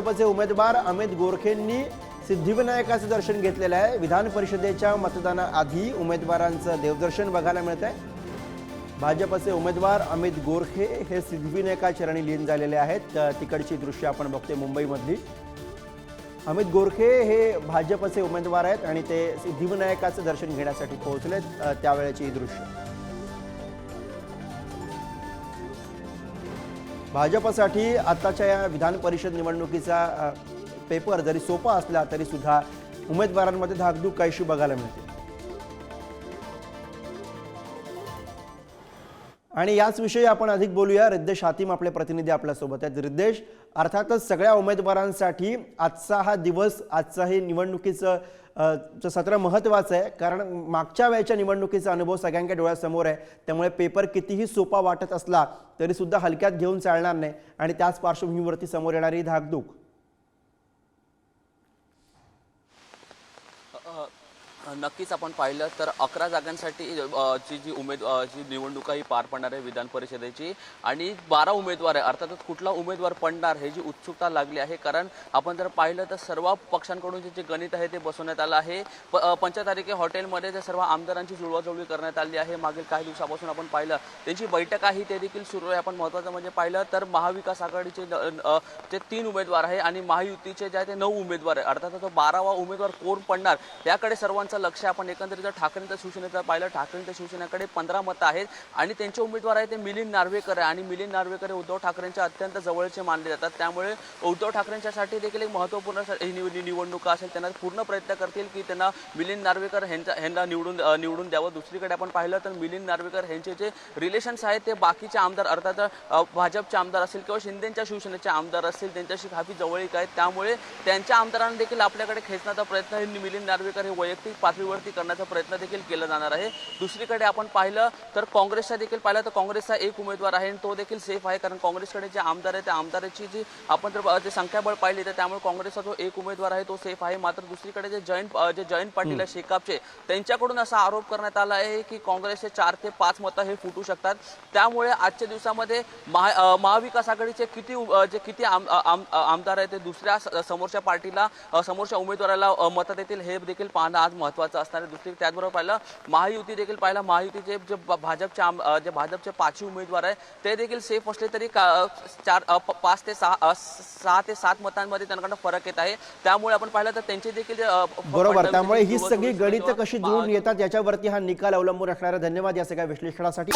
भाजपचे उमेदवार अमित गोरखेंनी सिद्धिविनायकाचं दर्शन घेतलेलं आहे. विधान परिषदेच्या मतदानाआधी उमेदवारांचं देवदर्शन बघायला मिळत आहे भाजपचे उमेदवार अमित गोरखे हे सिद्धिविनायका चरणी लीन झालेले आहेत. तिकडची दृश्य आपण बघतोय मुंबईमधली. अमित गोरखे हे भाजपचे उमेदवार आहेत आणि ते सिद्धिविनायकाचं दर्शन घेण्यासाठी पोहोचलेत त्यावेळेची ही दृश्य. भाजपसाठी आताच्या या विधान परिषद निवडणुकीचा पेपर जरी सोपा असला तरी सुद्धा उमेदवारांमध्ये धाकधूक काहीशी बघायला मिळते. आणि याच विषयी आपण अधिक बोलूया. रिद्देश हातीम आपले प्रतिनिधी आपल्यासोबत आहेत. रिद्देश अर्थातच सगळ्या उमेदवारांसाठी आजचा हा दिवस आजचा हे निवडणुकीचं चं सत्र महत्त्वाचं आहे. कारण मागच्या वेळच्या निवडणुकीचा अनुभव सगळ्यांच्या डोळ्यासमोर आहे. त्यामुळे पेपर कितीही सोपा वाटत असला तरीसुद्धा हलक्यात घेऊन चालणार नाही. आणि त्याच पार्श्वभूमीवरती समोर येणारी धाकधूक. नक्कीच आपण पाहिलं तर अकरा जागांसाठी ची जी जी उमेद जी निवडणूक ही पार पडणार आहे विधान परिषदेची आणि बारा उमेदवार आहे. अर्थातच कुठला उमेदवार पडणार हे जी उत्सुकता लागली आहे कारण आपण जर पाहिलं तर सर्व पक्षांकडून जे जे गणित आहे ते बसवण्यात आलं आहे. प पंचतारिके हॉटेलमध्ये जे सर्व आमदारांची जुळवाजुळवी करण्यात आली आहे. मागील काही दिवसापासून आपण पाहिलं त्यांची बैठक आहे ते देखील सुरू आहे. आपण महत्त्वाचं म्हणजे पाहिलं तर महाविकास आघाडीचे अ, जे तीन उमेदवार आहे आणि महायुतीचे जे आहे ते नऊ उमेदवार आहे. अर्थात तो बारावा उमेदवार कोण पडणार याकडे सर्वांचा लक्ष आपण एकंदरीत जर ठाकरेंच्या शिवसेनेचं पाहिलं ठाकरेंच्या शिवसेनेकडे पंधरा मतं आहेत आणि त्यांचे उमेदवार आहे ते मिलिंद नार्वेकर आहे. आणि मिलिंद नार्वेकर हे उद्धव ठाकरेंच्या अत्यंत जवळचे मानले जातात. त्यामुळे उद्धव ठाकरेंच्यासाठी देखील एक महत्त्वपूर्ण ही निवडणूक असेल त्यांना पूर्ण प्रयत्न करतील की त्यांना मिलिंद नार्वेकर ह्यांचा ह्यांना निवडून निवडून द्यावं. दुसरीकडे आपण पाहिलं तर मिलिंद नार्वेकर ह्यांचे जे रिलेशन्स आहेत ते बाकीचे आमदार अर्थात भाजपचे आमदार असतील किंवा शिंदेच्या शिवसेनेचे आमदार असतील त्यांच्याशी काफी जवळीक आहेत. त्यामुळे त्यांच्या आमदारांना देखील आपल्याकडे खेचण्याचा प्रयत्न हे मिलिंद नार्वेकर हे वैयक्तिक पातळीवरती करण्याचा प्रयत्न देखील केला जाणार आहे. दुसरीकडे आपण पाहिलं तर काँग्रेसचा देखील पाहिलं तर काँग्रेसचा एक उमेदवार आहे आणि तो देखील सेफ आहे कारण काँग्रेसकडे जे आमदार आहे त्या आमदाराची जी आपण जर जे संख्याबळ पाहिली तर त्यामुळे काँग्रेसचा जो एक उमेदवार आहे तो सेफ आहे. मात्र दुसरीकडे जे जयंत जे जयंत पाटील आहे शेकापचे त्यांच्याकडून असा आरोप करण्यात आला आहे की काँग्रेसचे चार ते पाच मतं हे फुटू शकतात. त्यामुळे आजच्या दिवसामध्ये महा महाविकास आघाडीचे किती जे किती आम- आमदार आहेत ते दुसऱ्या समोरच्या पार्टीला समोरच्या उमेदवाराला मतं देतील हे देखील पाहणं आज महत्त्वाचं असणार आहे दुसरी. त्याचबरोबर पाहिलं महायुती देखील पाहिलं. महायुतीचे जे भाजपचे आम जे भाजपचे पाचही उमेदवार आहे ते देखील सेफ असले तरी का- चार पाच ते सहा सहा ते सात मतांमध्ये त्यांच्याकडनं फरक येत आहे. त्यामुळे आपण पाहिलं तर त्यांचे देखील बरोबर. त्यामुळे ही सगळी गणितं कशी जुळून येतात याच्यावरती हा निकाल अवलंबून असणारा. धन्यवाद या सगळ्या विश्लेषणासाठी.